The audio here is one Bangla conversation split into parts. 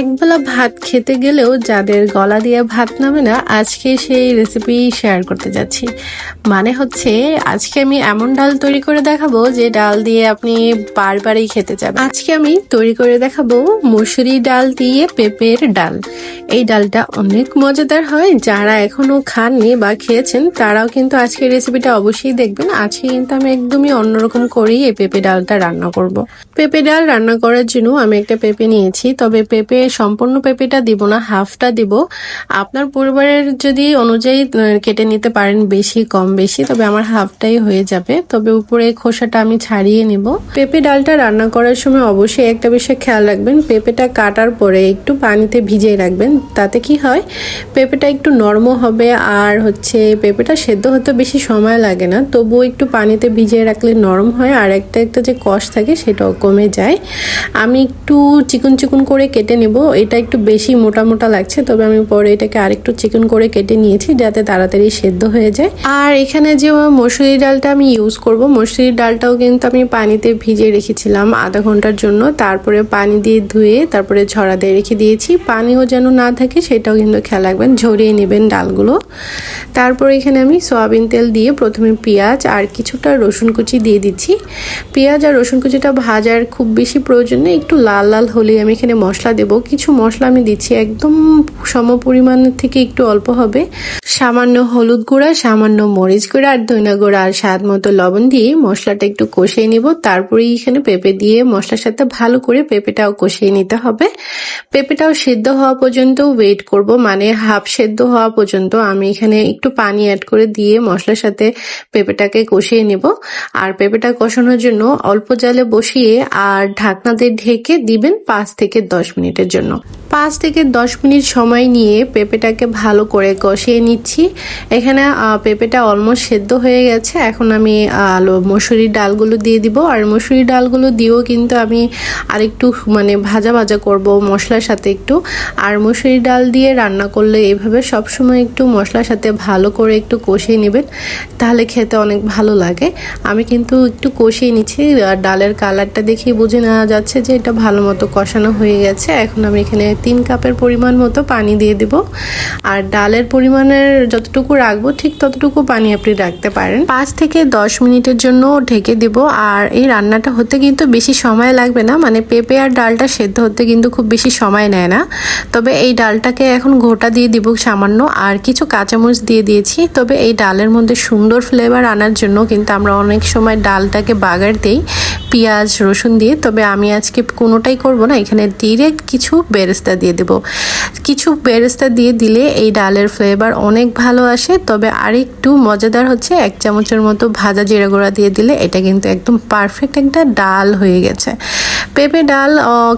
একবেলা ভাত খেতে গেলেও যাদের গলা দিয়ে ভাত নামে না, আজকে সেই রেসিপি শেয়ার করতে যাচ্ছি। মানে হচ্ছে, আজকে আমি এমন ডাল তৈরি করে দেখাবো যে ডাল দিয়ে আপনি বারবারই খেতে যাবেন। আজকে আমি তৈরি করে দেখাবো মুসুরি ডাল দিয়ে পেঁপের ডাল। এই ডালটা অনেক মজাদার হয়, যারা এখনও খাননি বা খেয়েছেন, তারাও কিন্তু আজকের রেসিপিটা অবশ্যই দেখবেন। আজকে কিন্তু আমি একদমই অন্যরকম করেই এই পেঁপে ডালটা রান্না করব। পেঁপে ডাল রান্না করার জন্য আমি একটা পেঁপে নিয়েছি, তবে পেঁপে সম্পূর্ণ পেঁপেটা দিব না, হাফটা দিব। আপনার পরিবারের যদি অনুযায়ী কেটে নিতে পারেন বেশি, কম বেশি, তবে আমার হাফটাই হয়ে যাবে। তবে উপরে খোসাটা আমি ছাড়িয়ে নিব। পেঁপে ডালটা রান্না করার সময় অবশ্যই একটা বিষয় খেয়াল রাখবেন, পেঁপেটা কাটার পরে একটু পানিতে ভিজিয়ে রাখবেন, তাতে কি হয়, পেঁপেটা একটু নরম হবে আর হচ্ছে পেঁপেটা সেদ্ধ হতে বেশি সময় লাগে না, তবুও একটু পানিতে ভিজিয়ে রাখলে নরম হয় আর একটা একটা যে কষ থাকে সেটাও কমে যায়। আমি একটু চিকন চিকন করে কেটে নেব। এটা একটু বেশি মোটা মোটা লাগছে, তবে আমি পরে এটাকে আরেকটু চিকন করে কেটে নিয়েছি যাতে তাড়াতাড়ি সেদ্ধ হয়ে যায়। আর এখানে যে মসুরি ডালটা আমি ইউজ করব মসুরি ডালটাও কিন্তু আমি পানিতে ভিজিয়ে রেখেছিলাম আধা ঘণ্টার জন্য। তারপরে পানি দিয়ে ধুয়ে তারপরে ঝরা দিয়ে রেখে দিয়েছি। পানিও যেন না থাকে, সেটাও কিন্তু খেয়াল রাখবেন, ঝরিয়ে নেবেন ডালগুলো। তারপরে এখানে আমি সয়াবিন তেল দিয়ে প্রথমে পেঁয়াজ আর কিছুটা রসুন কুচি দিয়ে দিচ্ছি। পেঁয়াজ আর রসুন কুচিটা ভাজার খুব বেশি প্রয়োজন নেই, একটু লাল লাল হলেই আমি এখানে মশলা দেব। কিছু মশলা আমি দিচ্ছি, একদম সম পরিমাণের থেকে একটু অল্প হবে। সামান্য হলুদ গুঁড়া, সামান্য মরিচ গুঁড়া আর ধনিয়া গুঁড়া আর স্বাদ মতো লবণ দিয়ে মশলাটা একটু কষিয়ে নিব। তারপরে এখানে পেঁপে দিয়ে মশলার সাথে ভালো করে পেঁপেটাও কষিয়ে নিতে হবে। পেঁপেটাও সেদ্ধ হওয়া পর্যন্ত ওয়েট করব মানে হাফ সেদ্ধ হওয়া পর্যন্ত আমি এখানে একটু পানি অ্যাড করে দিয়ে মশলার সাথে পেঁপেটাকে কষিয়ে নেব। আর পেঁপেটা কষানোর জন্য অল্প জালে বসিয়ে আর ঢাকনাতে ঢেকে দিবেন পাঁচ থেকে দশ মিনিটের জন্য। পাঁচ থেকে দশ মিনিট সময় নিয়ে পেঁপেটাকে ভালো করে কষিয়ে নিচ্ছি। এখানে পেঁপেটা অলমোস্ট সেদ্ধ হয়ে গেছে। এখন আমি আলু, মসুরির ডালগুলো দিয়ে দিব। আর মসুরির ডালগুলো দিয়েও কিন্তু আমি আরেকটু মানে ভাজা ভাজা করব মশলার সাথে একটু। আর মসুরি ডাল দিয়ে রান্না করলে এইভাবে সবসময় একটু মশলার সাথে ভালো করে একটু কষিয়ে নেবেন, তাহলে খেতে অনেক ভালো লাগে। আমি কিন্তু একটু কষিয়ে নিচ্ছি। ডালের কালারটা দেখেই বুঝে নেওয়া যাচ্ছে যে এটা ভালো মতো কষানো হয়ে গেছে। এখন আমি এখানে তিন কাপের পরিমাণ মতো পানি দিয়ে দিব। আর ডালের পরিমাণের যতটুকু রাখব, ঠিক ততটুকু পানি আপনি রাখতে পারেন। পাঁচ থেকে দশ মিনিটের জন্য ঢেকে দিব। আর এই রান্নাটা হতে কিন্তু বেশি সময় লাগবে না। মানে পেঁপে আর ডালটা সেদ্ধ হতে কিন্তু খুব বেশি সময় নেয় না। তবে এই ডালটাকে এখন ঘোটা দিয়ে দিব সামান্য। আর কিছু কাঁচামরিচ দিয়ে দিয়েছি। তবে এই ডালের মধ্যে সুন্দর ফ্লেভার আনার জন্য কিন্তু আমরা অনেক সময় ডালটাকে বাগার দিই পেঁয়াজ, রসুন দিয়ে। তবে আমি আজকে কোনোটাই করব না। এখানে ডিরেক্ট কিছু বেরেস্তা দিয়ে দেব। কিছু বেরেস্তা দিয়ে দিলে এই ডালের ফ্লেভার অনেক ভালো আসে, তবে আরেকটু মজাদার হচ্ছে এক চামচের মতো ভাজা জিরা গুঁড়া দিয়ে দিলে এটা কিন্তু একদম পারফেক্ট একটা ডাল হয়ে গেছে। পেঁপে ডাল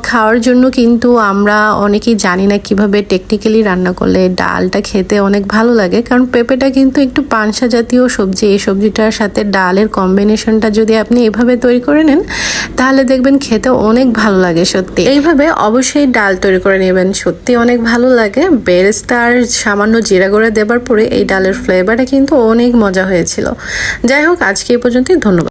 খাওয়ার জন্য কিন্তু আমরা অনেকেই জানি না কীভাবে টেকনিক্যালি রান্না করলে ডালটা খেতে অনেক ভালো লাগে। কারণ পেঁপেটা কিন্তু একটু পানসা জাতীয় সবজি। এই সবজিটার সাথে ডালের কম্বিনেশনটা যদি আপনি এভাবে তৈরি করে নেন, তাহলে দেখবেন খেতে অনেক ভালো লাগে সত্যি। এইভাবে অবশ্যই ডাল তৈরি করে নেবেন। সত্যি অনেক ভালো লাগে। বেরেস্তা আর সামান্য জিরা গুঁড়া দেবার পরে এই ডালের ফ্লেভারটা কিন্তু অনেক মজা হয়েছিল। যাই হোক, আজকে এই পর্যন্তই। ধন্যবাদ।